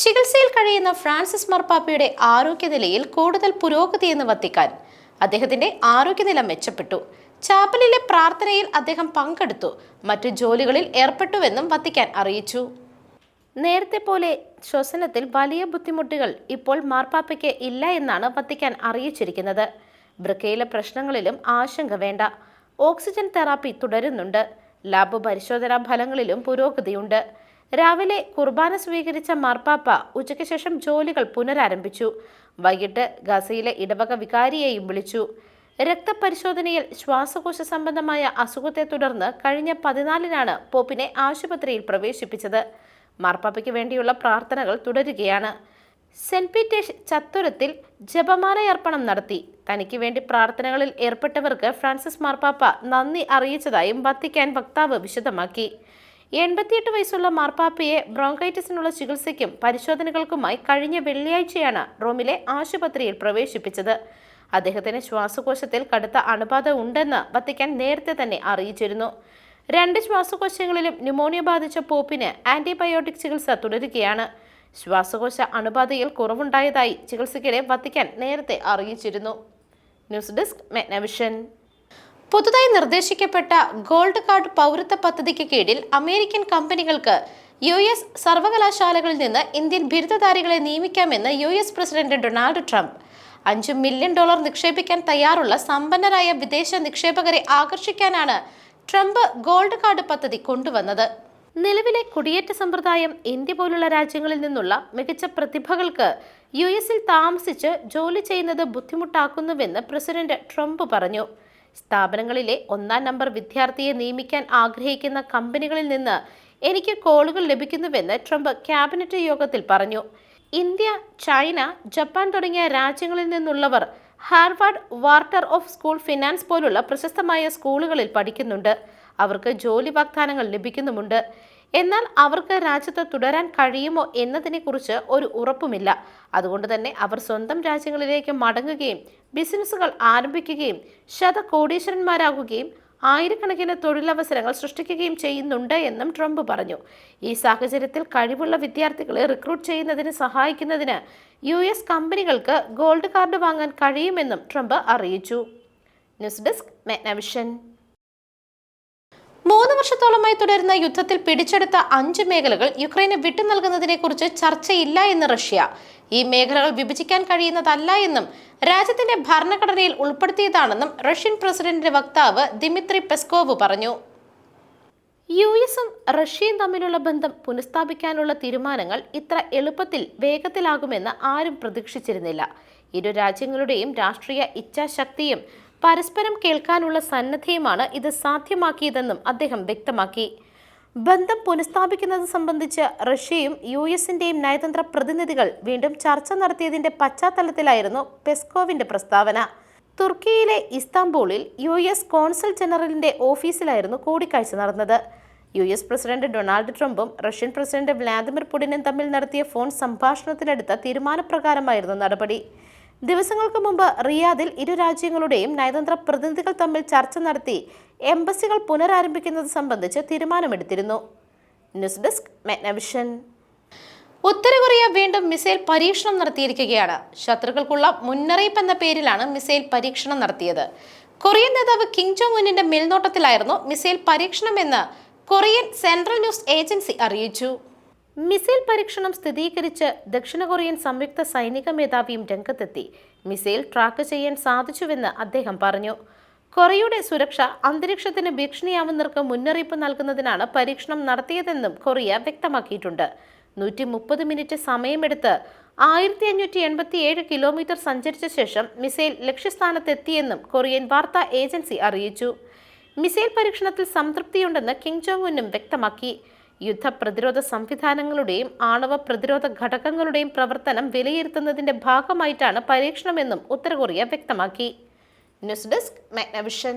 ചികിത്സയിൽ കഴിയുന്ന ഫ്രാൻസിസ് മർപ്പാപ്പയുടെ ആരോഗ്യനിലയിൽ കൂടുതൽ പുരോഗതിയെന്ന് വത്തിക്കാൻ അദ്ദേഹത്തിന്റെ ആരോഗ്യനില മെച്ചപ്പെട്ടു. ചാപ്പലിലെ പ്രാർത്ഥനയിൽ അദ്ദേഹം പങ്കെടുത്തു. മറ്റു ജോലികളിൽ ഏർപ്പെട്ടുവെന്നും വത്തിക്കാൻ അറിയിച്ചു. നേരത്തെ പോലെ ശ്വസനത്തിൽ വലിയ ബുദ്ധിമുട്ടുകൾ ഇപ്പോൾ മാർപ്പാപ്പയ്ക്ക് ഇല്ല എന്നാണ് വത്തിക്കാൻ അറിയിച്ചിരിക്കുന്നത്. ബ്രിക്കയിലെ പ്രശ്നങ്ങളിലും ആശങ്ക വേണ്ട. ഓക്സിജൻ തെറാപ്പി തുടരുന്നുണ്ട്. ലാബ് പരിശോധനാ ഫലങ്ങളിലും പുരോഗതിയുണ്ട്. രാവിലെ കുർബാന സ്വീകരിച്ച മാർപ്പാപ്പ ഉച്ചയ്ക്ക് ശേഷം ജോലികൾ പുനരാരംഭിച്ചു. വൈകിട്ട് ഗസയിലെ ഇടവക വികാരിയെയും വിളിച്ചു. രക്തപരിശോധനയിൽ ശ്വാസകോശ സംബന്ധമായ അസുഖത്തെ തുടർന്ന് കഴിഞ്ഞ പതിനാലിനാണ് പോപ്പിനെ ആശുപത്രിയിൽ പ്രവേശിപ്പിച്ചത്. മാർപ്പാപ്പയ്ക്ക് വേണ്ടിയുള്ള പ്രാർത്ഥനകൾ തുടരുകയാണ്. സെന്റ് പീറ്റേഴ്സ് ചത്തുരത്തിൽ ജപമാലയർപ്പണം നടത്തി. തനിക്ക് വേണ്ടി പ്രാർത്ഥനകളിൽ ഏർപ്പെട്ടവർക്ക് ഫ്രാൻസിസ് മാർപ്പാപ്പ നന്ദി അറിയിച്ചതായും വത്തിക്കാൻ വക്താവ് വിശദമാക്കി. എൺപത്തിയെട്ട് വയസ്സുള്ള മാർപ്പാപ്പയെ ബ്രോങ്കൈറ്റിസിനുള്ള ചികിത്സയ്ക്കും പരിശോധനകൾക്കുമായി കഴിഞ്ഞ വെള്ളിയാഴ്ചയാണ് റോമിലെ ആശുപത്രിയിൽ പ്രവേശിപ്പിച്ചത്. അദ്ദേഹത്തിന് ശ്വാസകോശത്തിൽ കടുത്ത അണുബാധ ഉണ്ടെന്ന് വത്തിക്കാൻ നേരത്തെ തന്നെ അറിയിച്ചിരുന്നു. രണ്ട് ശ്വാസകോശങ്ങളിലും ന്യൂമോണിയ ബാധിച്ച പോപ്പിന് ആന്റിബയോട്ടിക് ചികിത്സ തുടരുകയാണ്. ശ്വാസകോശ അണുബാധയിൽ കുറവുണ്ടായതായി ചികിത്സയ്ക്കിടെ വത്തിക്കാൻ നേരത്തെ അറിയിച്ചിരുന്നു. News desk Magnavision. പുതുതായി നിർദ്ദേശിക്കപ്പെട്ട ഗോൾഡ് കാർഡ് പൗരത്വ പദ്ധതിക്ക് കീഴിൽ അമേരിക്കൻ കമ്പനികൾക്ക് യു എസ് സർവകലാശാലകളിൽ നിന്ന് ഇന്ത്യൻ ബിരുദധാരികളെ നിയമിക്കാമെന്ന് U S president Donald Trump. അഞ്ചു മില്യൺ ഡോളർ നിക്ഷേപിക്കാൻ തയ്യാറുള്ള സമ്പന്നരായ വിദേശ നിക്ഷേപകരെ ആകർഷിക്കാനാണ് ട്രംപ് ഗോൾഡ് കാർഡ് പദ്ധതി കൊണ്ടുവന്നത്. നിലവിലെ കുടിയേറ്റ സമ്പ്രദായം ഇന്ത്യ പോലുള്ള രാജ്യങ്ങളിൽ നിന്നുള്ള മികച്ച പ്രതിഭകൾക്ക് യു എസിൽ താമസിച്ച് ജോലി ചെയ്യുന്നത് ബുദ്ധിമുട്ടാക്കുന്നുവെന്ന് പ്രസിഡന്റ് ട്രംപ് പറഞ്ഞു. സ്ഥാപനങ്ങളിലെ ഒന്നാം നമ്പർ വിദ്യാർത്ഥിയെ നിയമിക്കാൻ ആഗ്രഹിക്കുന്ന കമ്പനികളിൽ നിന്ന് എനിക്ക് കോളുകൾ ലഭിക്കുന്നുവെന്ന് ട്രംപ് ക്യാബിനറ്റ് യോഗത്തിൽ പറഞ്ഞു. ഇന്ത്യ ചൈന ജപ്പാൻ തുടങ്ങിയ രാജ്യങ്ങളിൽ നിന്നുള്ളവർ Harvard Wharton of school finance പോലുള്ള പ്രശസ്തമായ സ്കൂളുകളിൽ പഠിക്കുന്നുണ്ട്. അവർക്ക് ജോലി വാഗ്ദാനങ്ങൾ ലഭിക്കുന്നുമുണ്ട്. എന്നാൽ അവർക്ക് രാജ്യത്ത് തുടരാൻ കഴിയുമോ എന്നതിനെക്കുറിച്ച് ഒരു ഉറപ്പുമില്ല. അതുകൊണ്ട് തന്നെ അവർ സ്വന്തം രാജ്യങ്ങളിലേക്ക് മടങ്ങുകയും ബിസിനസ്സുകൾ ആരംഭിക്കുകയും ശതകോടീശ്വരന്മാരാകുകയും ആയിരക്കണക്കിന് തൊഴിലവസരങ്ങൾ സൃഷ്ടിക്കുകയും ചെയ്യുന്നുണ്ട് എന്നും ട്രംപ് പറഞ്ഞു. ഈ സാഹചര്യത്തിൽ കഴിവുള്ള വിദ്യാർത്ഥികളെ റിക്രൂട്ട് ചെയ്യുന്നതിന് സഹായിക്കുന്നതിന് യു എസ് കമ്പനികൾക്ക് ഗോൾഡ് കാർഡ് വാങ്ങാൻ കഴിയുമെന്നും ട്രംപ് അറിയിച്ചു. News desk Magnavision. വർഷത്തോളമായി തുടരുന്ന യുദ്ധത്തിൽ പിടിച്ചെടുത്ത അഞ്ച് മേഖലകൾ യുക്രൈന് വിട്ടു നൽകുന്നതിനെക്കുറിച്ച് ചർച്ചയില്ല എന്ന് റഷ്യ. ഈ മേഖലകൾ വിഭജിക്കാൻ കഴിയുന്നതല്ല എന്നും രാജ്യത്തിന്റെ ഭരണഘടനയിൽ ഉൾപ്പെടുത്തിയതാണെന്നും റഷ്യൻ പ്രസിഡന്റിന്റെ വക്താവ് ദിമിത്രി പെസ്കോവ് പറഞ്ഞു. യു എസും റഷ്യയും തമ്മിലുള്ള ബന്ധം പുനഃസ്ഥാപിക്കാനുള്ള തീരുമാനങ്ങൾ ഇത്ര എളുപ്പത്തിൽ വേഗത്തിലാകുമെന്ന് ആരും പ്രതീക്ഷിച്ചിരുന്നില്ല. ഇരു രാജ്യങ്ങളുടെയും രാഷ്ട്രീയ ഇച്ഛാശക്തിയും പരസ്പരം കേൾക്കാനുള്ള സന്നദ്ധയുമാണ് ഇത് സാധ്യമാക്കിയതെന്നും അദ്ദേഹം വ്യക്തമാക്കി. ബന്ധം പുനഃസ്ഥാപിക്കുന്നത് സംബന്ധിച്ച് റഷ്യയും യു എസിന്റെയും നയതന്ത്ര പ്രതിനിധികൾ വീണ്ടും ചർച്ച നടത്തിയതിന്റെ പശ്ചാത്തലത്തിലായിരുന്നു പെസ്കോവിന്റെ പ്രസ്താവന. തുർക്കിയിലെ ഇസ്താംബൂളിൽ യു എസ് കോൺസൽ ജനറലിന്റെ ഓഫീസിലായിരുന്നു കൂടിക്കാഴ്ച നടന്നത്. യു എസ് പ്രസിഡന്റ് ഡൊണാൾഡ് ട്രംപും റഷ്യൻ പ്രസിഡന്റ് വ്ളാദിമിർ പുടിനും തമ്മിൽ നടത്തിയ ഫോൺ സംഭാഷണത്തിനെടുത്ത തീരുമാനപ്രകാരമായിരുന്നു നടപടി. ദിവസങ്ങൾക്ക് മുമ്പ് റിയാദിൽ ഇരു രാജ്യങ്ങളുടെയും നയതന്ത്ര പ്രതിനിധികൾ തമ്മിൽ ചർച്ച നടത്തി എംബസികൾ പുനരാരംഭിക്കുന്നത് സംബന്ധിച്ച് തീരുമാനമെടുത്തിരുന്നു. News desk Magnavision. ഉത്തര കൊറിയ വീണ്ടും മിസൈൽ പരീക്ഷണം നടത്തിയിരിക്കുകയാണ്. ശത്രുക്കൾക്കുള്ള മുന്നറിയിപ്പ് എന്ന പേരിലാണ് മിസൈൽ പരീക്ഷണം നടത്തിയത്. കൊറിയൻ നേതാവ് കിങ് ജോങ് ഉന്നിന്റെ മേൽനോട്ടത്തിലായിരുന്നു മിസൈൽ പരീക്ഷണമെന്ന് കൊറിയൻ സെൻട്രൽ ന്യൂസ് ഏജൻസി അറിയിച്ചു. മിസൈൽ പരീക്ഷണം സ്ഥിരീകരിച്ച് ദക്ഷിണ കൊറിയൻ സംയുക്ത സൈനിക മേധാവിയും രംഗത്തെത്തി. മിസൈൽ ട്രാക്ക് ചെയ്യാൻ സാധിച്ചുവെന്ന് അദ്ദേഹം പറഞ്ഞു. കൊറിയയുടെ സുരക്ഷ അന്തരീക്ഷത്തിന് ഭീഷണിയാവുന്നവർക്ക് മുന്നറിയിപ്പ് നൽകുന്നതിനാണ് പരീക്ഷണം നടത്തിയതെന്നും കൊറിയ വ്യക്തമാക്കിയിട്ടുണ്ട്. നൂറ്റി മുപ്പത് മിനിറ്റ് സമയമെടുത്ത് ആയിരത്തി അഞ്ഞൂറ്റി എൺപത്തി ഏഴ് കിലോമീറ്റർ സഞ്ചരിച്ച ശേഷം മിസൈൽ ലക്ഷ്യസ്ഥാനത്തെത്തിയെന്നും കൊറിയൻ വാർത്താ ഏജൻസി അറിയിച്ചു. മിസൈൽ പരീക്ഷണത്തിൽ സംതൃപ്തിയുണ്ടെന്ന് കിങ് ജോങ് ഉന്നും വ്യക്തമാക്കി. യുദ്ധ പ്രതിരോധ സംവിധാനങ്ങളുടെയും ആണവ പ്രതിരോധ ഘടകങ്ങളുടെയും പ്രവർത്തനം വിലയിരുത്തുന്നതിന്റെ ഭാഗമായിട്ടാണ് പരീക്ഷണമെന്നും ഉത്തര കൊറിയ വ്യക്തമാക്കി. News desk Magnavision.